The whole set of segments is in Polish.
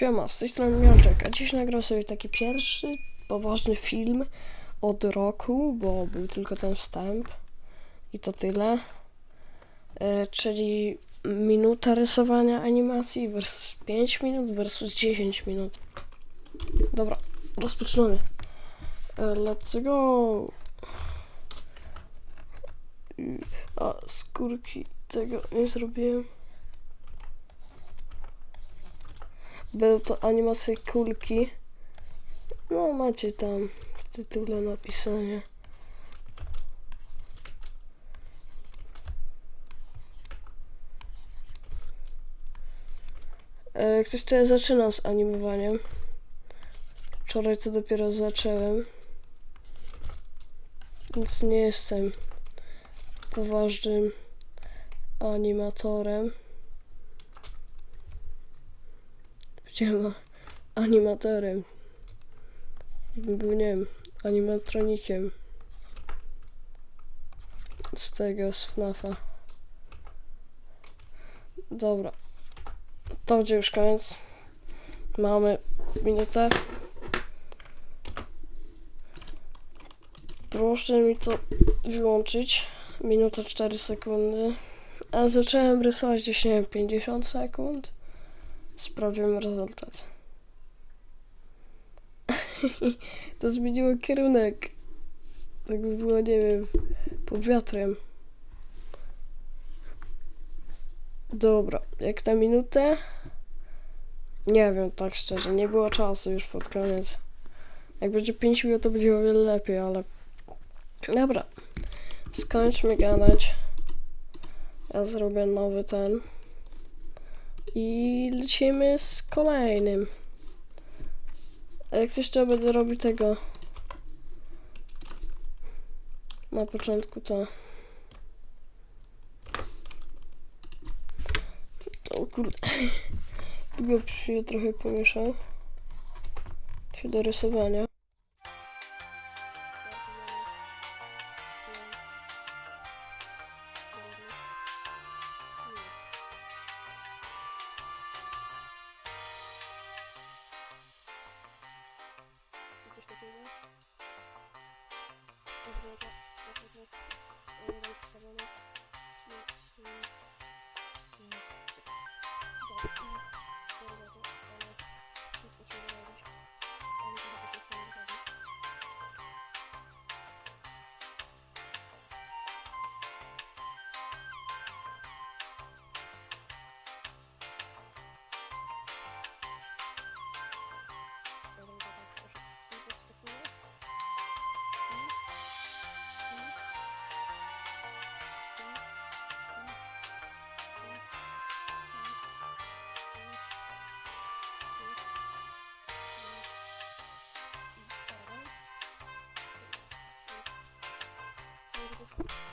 Siema, z tej strony Miączek, a dziś nagram sobie taki pierwszy poważny film od roku, bo był tylko ten wstęp i to tyle. E, czyli minuta rysowania animacji versus 5 minut versus 10 minut. Dobra, rozpoczynamy. E, let's go! A, skórki tego nie zrobiłem. Był to animacje kulki. No, macie tam w tytule napisanie. E, Ktoś tutaj zaczyna z animowaniem. Wczoraj to dopiero zacząłem. Więc nie jestem poważnym animatorem. Powiedziałem animatorem. Był, nie wiem, animatronikiem. Z tego, z FNAFa. Dobra. To będzie już koniec. Mamy minutę. Proszę mi to wyłączyć. Minuta 4 sekundy. A zacząłem rysować gdzieś, nie wiem, 50 sekund. Sprawdzimy rezultat. to zmieniło kierunek. Tak by było, nie wiem, pod wiatrem. Dobra, jak na minutę? Nie wiem, tak szczerze, nie było czasu już pod koniec. Jak będzie 5 minut, to będzie o wiele lepiej, ale... Dobra, skończmy gadać. Ja zrobię nowy ten. I lecimy z kolejnym. A jak coś to będę robił tego. Na początku to. O kurde. Się trochę pomieszał. Się do rysowania. Ja zdążę to.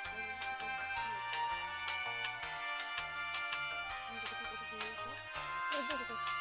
Spokojnie zrobić. Nie, to nie to koniec cztery.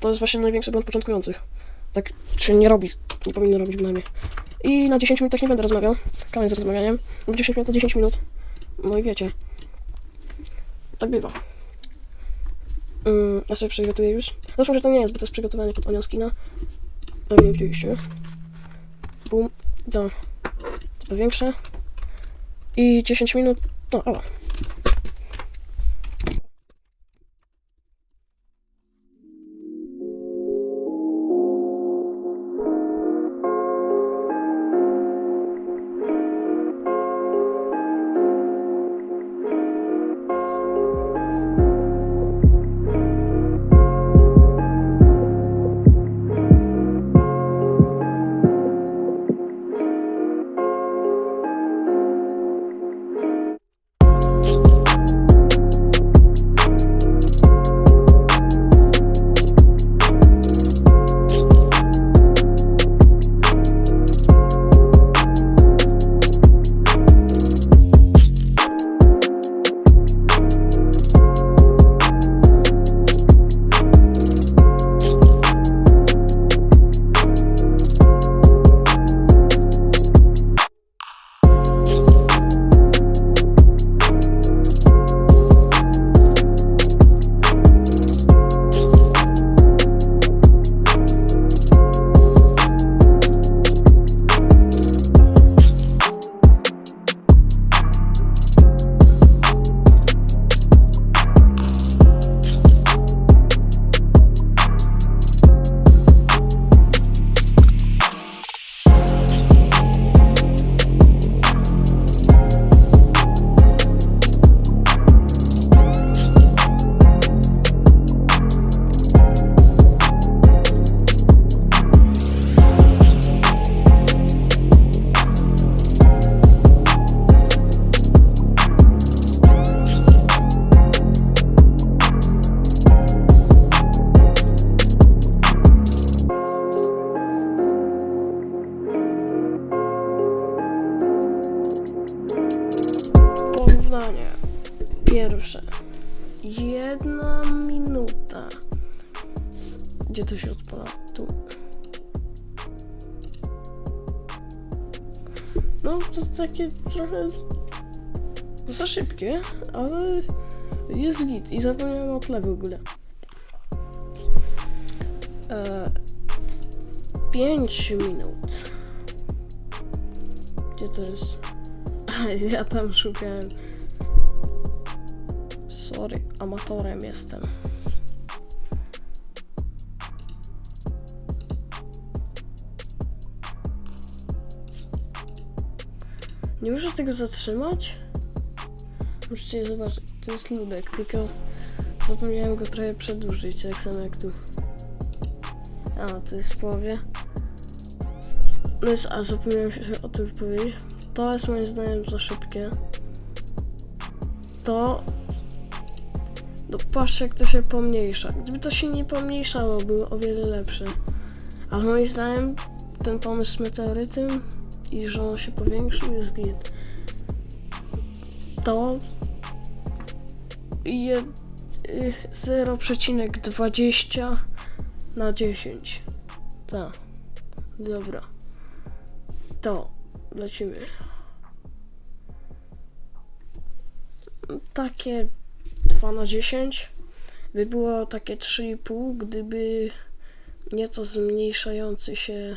To jest właśnie największy błąd początkujących. Tak się nie robi, nie powinno robić bynajmniej. I na 10 minut tak nie będę rozmawiał. Koniec z rozmawianiem. Bo 10 minut to 10 minut. No i wiecie. Tak bywa. Mm, ja sobie przygotuję już. Zresztą, że to nie jest, bo to jest przygotowanie pod Onion Skina. To nie widzieliście. Bum. To, to powiększę. I 10 minut. No, o. Jedna minuta. Gdzie to się odpala? Tu. No, to takie trochę za szybkie, ale jest git i zapomniałem o tle w ogóle. E, 5 minut. Gdzie to jest? Ja tam szukałem. Sorry, amatorem jestem. Nie muszę tego zatrzymać? Możecie zobaczyć, to jest ludek, tylko zapomniałem go trochę przedłużyć, tak samo jak tu. A, to jest w połowie. No jest, a zapomniałem się o tym powiedzieć. To jest moim zdaniem za szybkie. To. No patrz jak to się pomniejsza. Gdyby to się nie pomniejszało, było o wiele lepsze. Ale moim zdaniem ten pomysł z meteorytem i że on się powiększył jest git. To je, y, 0,20 na 10. Tak. Dobra. To lecimy. Takie 2 na 10 by było takie 3,5, gdyby nie to zmniejszający się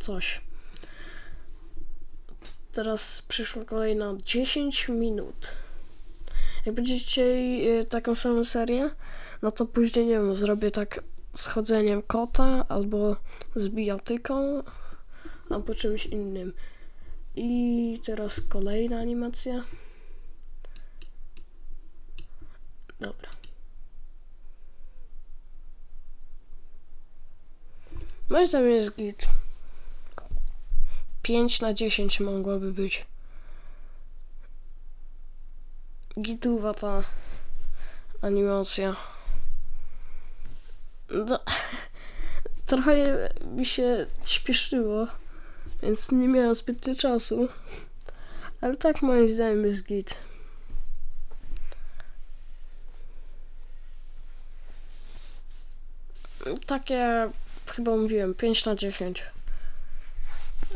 coś. Teraz przyszła kolejna 10 minut. Jak będziecie chcieli taką samą serię, no to później nie wiem, zrobię tak z chodzeniem kota albo z bijatyką albo czymś innym. I teraz kolejna animacja. Dobra. Moim zdaniem jest git. 5 na 10 mogłaby być. Gituwa ta animacja. No, trochę mi się śpieszyło, więc nie miałem zbytnio czasu. Ale tak moim zdaniem jest git. Takie, chyba mówiłem, 5 na 10.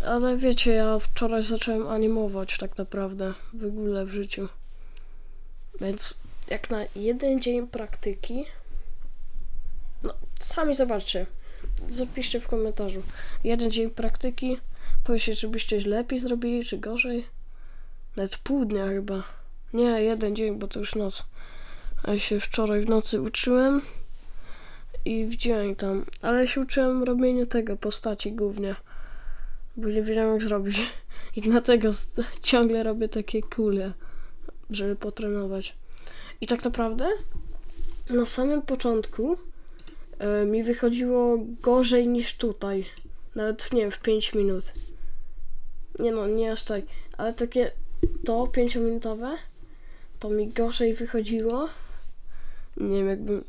Ale wiecie, ja wczoraj zacząłem animować tak naprawdę w ogóle w życiu. Więc jak na jeden dzień praktyki, no sami zobaczcie, zapiszcie w komentarzu. Jeden dzień praktyki, powiedzcie, czy byście lepiej zrobili, czy gorzej. Nawet pół dnia chyba. Nie, jeden dzień, bo to już noc. A ja się wczoraj w nocy uczyłem i w dzień tam. Ale się uczyłem robienia tego postaci głównie. Bo nie wiedziałem jak zrobić. I dlatego ciągle robię takie kule, żeby potrenować. I tak naprawdę na samym początku e, mi wychodziło gorzej niż tutaj. Nawet nie wiem, w 5 minut. Nie no, nie aż tak. Ale takie to 5-minutowe to mi gorzej wychodziło. Nie wiem, jakbym.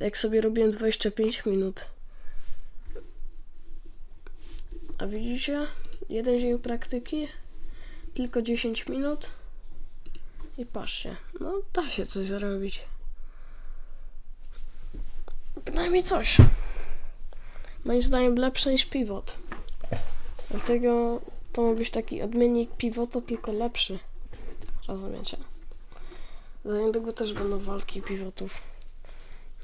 Jak sobie robiłem 25 minut. A widzicie? Jeden dzień praktyki, tylko 10 minut. I patrzcie, no da się coś zrobić. Bynajmniej coś. Moim zdaniem lepsze niż pivot. Dlatego to ma być taki odmiennik pivota, tylko lepszy. Rozumiecie? Za niedługo też będą walki pivotów.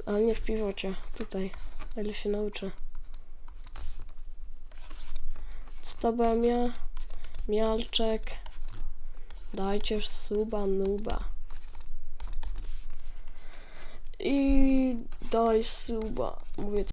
Ale nie w pivocie, tutaj. o Ile się nauczę. Stobemia, Mialczek. Dajcie suba, nuba. I daj suba. Mówię